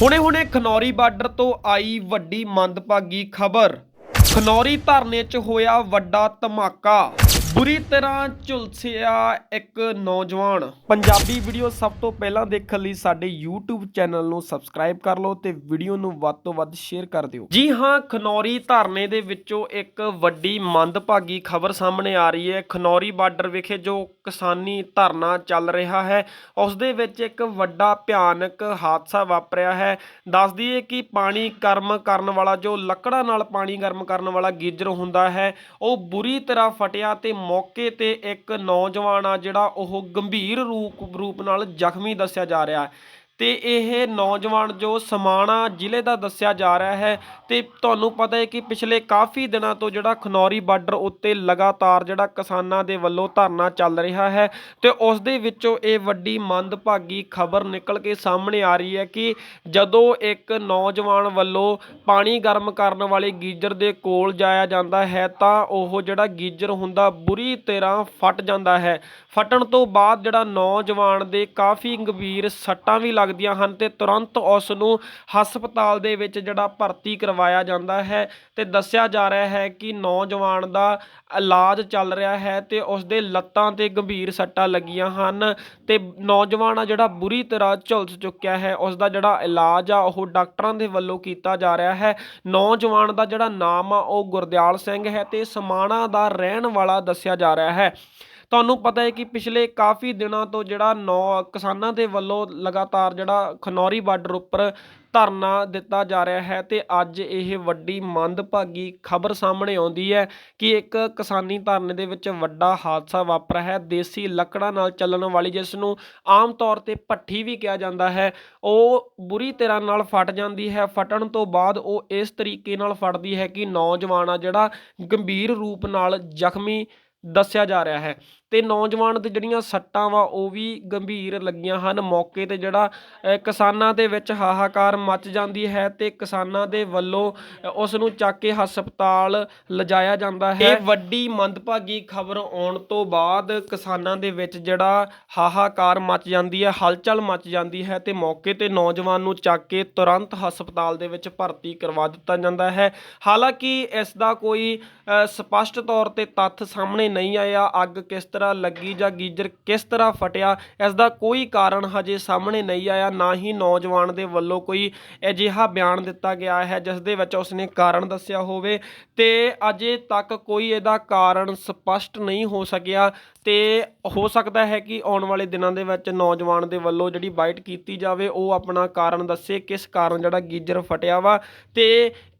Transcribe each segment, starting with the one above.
ਹੁਣੇ-ਹੁਣੇ Khanauri border ਤੋਂ ਆਈ ਵੱਡੀ ਮੰਦਭਾਗੀ ਖਬਰ। ਖਨੌਰੀ ਧਰਨੇ 'ਚ ਹੋਇਆ ਵੱਡਾ ਧਮਾਕਾ। ਬੁਰੀ ਤਰ੍ਹਾਂ ਝੁਲਸਿਆ ਇੱਕ ਨੌਜਵਾਨ। ਪੰਜਾਬੀ ਵੀਡੀਓ ਸਭ ਤੋਂ ਪਹਿਲਾਂ ਦੇਖਣ ਲਈ ਸਾਡੇ YouTube ਚੈਨਲ ਨੂੰ ਸਬਸਕ੍ਰਾਈਬ ਕਰ ਲਓ ਤੇ ਵੀਡੀਓ ਨੂੰ ਵੱਧ ਤੋਂ ਵੱਧ ਸ਼ੇਅਰ ਕਰ ਦਿਓ। ਜੀ ਹਾਂ, ਖਨੌਰੀ ਧਰਨੇ ਦੇ ਵਿੱਚੋਂ ਇੱਕ ਵੱਡੀ ਮੰਦਭਾਗੀ ਖਬਰ ਸਾਹਮਣੇ ਆ ਰਹੀ ਹੈ। ਖਨੌਰੀ ਬਾਰਡਰ ਵਿਖੇ ਜੋ ਕਿਸਾਨੀ ਧਰਨਾ ਚੱਲ ਰਿਹਾ ਹੈ, ਉਸ ਦੇ ਵਿੱਚ ਇੱਕ ਵੱਡਾ ਭਿਆਨਕ ਹਾਦਸਾ ਵਾਪਰਿਆ ਹੈ। ਦੱਸ ਦਈਏ ਕਿ ਪਾਣੀ ਗਰਮ ਕਰਨ ਵਾਲਾ, ਜੋ ਲੱਕੜਾਂ ਨਾਲ ਪਾਣੀ ਗਰਮ ਕਰਨ ਵਾਲਾ ਗੀਜ਼ਰ ਹੁੰਦਾ ਹੈ, ਉਹ ਬੁਰੀ ਤਰ੍ਹਾਂ ਫਟਿਆ ਤੇ ਮੌਕੇ ਤੇ ਇੱਕ ਨੌਜਵਾਨ ਆ ਜਿਹੜਾ ਉਹ ਗੰਭੀਰ ਰੂਪ ਰੂਪ ਨਾਲ ਜ਼ਖਮੀ ਦੱਸਿਆ ਜਾ ਰਿਹਾ ਹੈ। ਤੇ ਇਹ ਨੌਜਵਾਨ ਜੋ ਸਮਾਣਾ ਜ਼ਿਲ੍ਹੇ ਦਾ ਦੱਸਿਆ ਜਾ ਰਿਹਾ ਹੈ ਤੇ ਤੁਹਾਨੂੰ ਪਤਾ ਹੈ ਕਿ ਪਿਛਲੇ ਕਾਫੀ ਦਿਨਾਂ ਤੋਂ ਜਿਹੜਾ ਖਨੌਰੀ ਬਾਰਡਰ ਉੱਤੇ ਲਗਾਤਾਰ ਜਿਹੜਾ ਕਿਸਾਨਾਂ ਦੇ ਵੱਲੋਂ ਧਰਨਾ ਚੱਲ ਰਿਹਾ ਹੈ ਤੇ ਉਸ ਦੇ ਵਿੱਚੋਂ ਇਹ ਵੱਡੀ ਮੰਦਭਾਗੀ ਖਬਰ ਨਿਕਲ ਕੇ ਸਾਹਮਣੇ ਆ ਰਹੀ ਹੈ ਕਿ ਜਦੋਂ ਇੱਕ ਨੌਜਵਾਨ ਵੱਲੋਂ ਪਾਣੀ ਗਰਮ ਕਰਨ ਵਾਲੇ ਗੀਜ਼ਰ ਦੇ ਕੋਲ ਜਾਇਆ ਜਾਂਦਾ ਹੈ ਤਾਂ ਉਹ ਜਿਹੜਾ ਗੀਜ਼ਰ ਹੁੰਦਾ ਬੁਰੀ ਤਰ੍ਹਾਂ ਫਟ ਜਾਂਦਾ ਹੈ। ਫਟਣ ਤੋਂ ਬਾਅਦ ਜਿਹੜਾ ਨੌਜਵਾਨ ਦੇ ਕਾਫੀ ਗੰਭੀਰ ਸੱਟਾਂ ਵੀ ਲੱਗਦੀਆਂ ਹਨ ਤੇ ਤੁਰੰਤ ਉਸ ਨੂੰ ਹਸਪਤਾਲ ਦੇ ਵਿੱਚ ਜਿਹੜਾ ਭਰਤੀ ਕਰਵਾਇਆ ਜਾਂਦਾ ਹੈ ਤੇ ਦੱਸਿਆ ਜਾ ਰਿਹਾ ਹੈ ਕਿ ਨੌਜਵਾਨ ਦਾ ਇਲਾਜ ਚੱਲ ਰਿਹਾ ਹੈ ਤੇ ਉਸ ਦੇ ਲੱਤਾਂ ਤੇ ਗੰਭੀਰ ਸੱਟਾਂ ਲੱਗੀਆਂ ਹਨ ਤੇ ਨੌਜਵਾਨ ਆ ਜਿਹੜਾ ਬੁਰੀ ਤਰ੍ਹਾਂ ਝੁਲਸ ਚੁੱਕਿਆ ਹੈ ਉਸ ਦਾ ਜਿਹੜਾ ਇਲਾਜ ਆ, ਉਹ ਡਾਕਟਰਾਂ ਦੇ ਵੱਲੋਂ ਕੀਤਾ ਜਾ ਰਿਹਾ ਹੈ। ਨੌਜਵਾਨ ਦਾ ਜਿਹੜਾ ਨਾਮ ਆ, ਉਹ ਗੁਰਦਿਆਲ ਸਿੰਘ ਹੈ ਤੇ ਸਮਾਣਾ ਦਾ ਰਹਿਣ ਵਾਲਾ ਦੱਸਿਆ ਜਾ ਰਿਹਾ ਹੈ। ਤੁਹਾਨੂੰ ਪਤਾ ਹੈ ਕਿ ਪਿਛਲੇ ਕਾਫੀ ਦਿਨਾਂ ਤੋਂ ਜਿਹੜਾ ਨੌ ਕਿਸਾਨਾਂ ਦੇ ਵੱਲੋਂ ਲਗਾਤਾਰ ਜਿਹੜਾ ਖਨੌਰੀ ਬਾਰਡਰ ਉੱਪਰ ਧਰਨਾ ਦਿੱਤਾ ਜਾ ਰਿਹਾ ਹੈ ਤੇ ਅੱਜ ਇਹ ਵੱਡੀ ਮੰਦਭਾਗੀ ਖਬਰ ਸਾਹਮਣੇ ਆਉਂਦੀ ਹੈ ਕਿ ਇੱਕ ਕਿਸਾਨੀ ਧਰਨੇ ਦੇ ਵਿੱਚ ਵੱਡਾ ਹਾਦਸਾ ਵਾਪਰਿਆ ਹੈ। ਦੇਸੀ ਲੱਕੜਾਂ ਨਾਲ ਚੱਲਣ ਵਾਲੀ ਜਿਸ ਨੂੰ ਆਮ ਤੌਰ ਤੇ ਭੱਠੀ ਵੀ ਕਿਹਾ ਜਾਂਦਾ ਹੈ, ਉਹ ਬੁਰੀ ਤਰ੍ਹਾਂ ਨਾਲ ਫਟ ਜਾਂਦੀ ਹੈ। ਫਟਣ ਤੋਂ ਬਾਅਦ ਉਹ ਇਸ ਤਰੀਕੇ ਨਾਲ ਫਟਦੀ ਹੈ ਕਿ ਨੌਜਵਾਨ ਆ ਜਿਹੜਾ ਗੰਭੀਰ ਰੂਪ ਨਾਲ ਜ਼ਖਮੀ ਦੱਸਿਆ ਜਾ ਰਿਹਾ ਹੈ। ਤੇ ਨੌਜਵਾਨ ਦੇ ਜਿਹੜੀਆਂ ਸੱਟਾਂ ਵਾ ਉਹ ਵੀ ਗੰਭੀਰ ਲੱਗੀਆਂ ਹਨ। ਮੌਕੇ ਤੇ ਜਿਹੜਾ ਕਿਸਾਨਾਂ ਦੇ ਵਿੱਚ ਹਾਹਾਕਾਰ ਮਚ ਜਾਂਦੀ ਹੈ ਤੇ ਕਿਸਾਨਾਂ ਦੇ ਵੱਲੋਂ ਉਸ ਨੂੰ ਚੱਕ ਕੇ ਹਸਪਤਾਲ ਲਿਜਾਇਆ ਜਾਂਦਾ ਹੈ। ਇਹ ਵੱਡੀ ਮੰਦਭਾਗੀ ਖਬਰ ਆਉਣ ਤੋਂ ਬਾਅਦ ਕਿਸਾਨਾਂ ਦੇ ਵਿੱਚ ਜਿਹੜਾ ਹਾਹਾਕਾਰ ਮਚ ਜਾਂਦੀ ਹੈ ਹਲਚਲ ਮਚ ਜਾਂਦੀ ਹੈ ਤੇ ਮੌਕੇ ਤੇ ਨੌਜਵਾਨ ਨੂੰ ਚੱਕ ਕੇ ਤੁਰੰਤ ਹਸਪਤਾਲ ਦੇ ਵਿੱਚ ਭਰਤੀ ਕਰਵਾ ਦਿੱਤਾ ਜਾਂਦਾ ਹੈ। ਹਾਲਾਂਕਿ ਇਸ ਦਾ ਕੋਈ ਅ, ਸਪਸ਼ਟ ਤੌਰ ਤੇ ਤੱਥ ਸਾਹਮਣੇ ਨਹੀਂ ਆਇਆ। ਅੱਗ ਕਿਸ ਤਰ੍ਹਾਂ ਤਰ੍ਹਾਂ ਲੱਗੀ ਜਾਂ ਗੀਜ਼ਰ ਕਿਸ ਤਰ੍ਹਾਂ ਫਟਿਆ ਇਸ ਦਾ ਕੋਈ ਕਾਰਨ ਹਜੇ ਸਾਹਮਣੇ ਨਹੀਂ ਆਇਆ, ਨਾ ਹੀ ਨੌਜਵਾਨ ਦੇ ਵੱਲੋਂ ਕੋਈ ਅਜਿਹਾ ਬਿਆਨ ਦਿੱਤਾ ਗਿਆ ਹੈ, ਜਿਸ ਦੇ ਵਿੱਚ ਉਸਨੇ ਕਾਰਨ ਦੱਸਿਆ ਹੋਵੇ ਤੇ ਅਜੇ ਤੱਕ ਕੋਈ ਇਹਦਾ ਕਾਰਨ ਸਪਸ਼ਟ ਨਹੀਂ ਹੋ ਸਕਿਆ ਤੇ ਹੋ ਸਕਦਾ ਹੈ ਕਿ ਆਉਣ ਵਾਲੇ ਦਿਨਾਂ ਦੇ ਵਿੱਚ ਨੌਜਵਾਨ ਦੇ ਵੱਲੋਂ ਜਿਹੜੀ ਬਾਈਟ ਕੀਤੀ ਜਾਵੇ, ਉਹ ਆਪਣਾ ਕਾਰਨ ਦੱਸੇ ਕਿਸ ਕਾਰਨ ਜਿਹੜਾ ਗੀਜ਼ਰ ਫਟਿਆ ਵਾ ਤੇ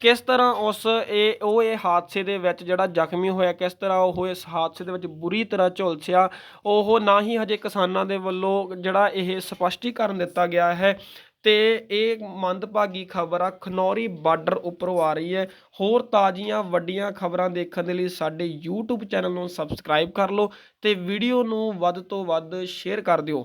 ਕਿਸ ਤਰ੍ਹਾਂ ਉਸ ਇਹ, ਉਹ ਇਹ ਹਾਦਸੇ ਦੇ ਵਿੱਚ ਜਿਹੜਾ ਜ਼ਖਮੀ ਹੋਇਆ, ਕਿਸ ਤਰ੍ਹਾਂ ਉਹ ਇਸ ਹਾਦਸੇ ਦੇ ਵਿੱਚ ਬੁਰੀ ਤਰ੍ਹਾਂ ਝੁਲਸਿਆ, ਉਹ ਨਾ ਹੀ ਹਜੇ ਕਿਸਾਨਾਂ ਦੇ ਵੱਲੋਂ ਜਿਹੜਾ ਇਹ ਸਪਸ਼ਟੀਕਰਨ ਦਿੱਤਾ ਗਿਆ ਹੈ। ਤੇ ਇਹ ਮੰਦਭਾਗੀ ਖਬਰ ਆ, ਖਨੌਰੀ ਬਾਰਡਰ ਉੱਪਰੋਂ ਆ ਰਹੀ ਹੈ। ਹੋਰ ਤਾਜ਼ੀਆਂ ਵੱਡੀਆਂ ਖਬਰਾਂ ਦੇਖਣ ਦੇ ਲਈ ਸਾਡੇ YouTube ਚੈਨਲ ਨੂੰ ਸਬਸਕ੍ਰਾਈਬ ਕਰ ਲਓ ਤੇ ਵੀਡੀਓ ਨੂੰ ਵੱਧ ਤੋਂ ਵੱਧ ਸ਼ੇਅਰ ਕਰ ਦਿਓ।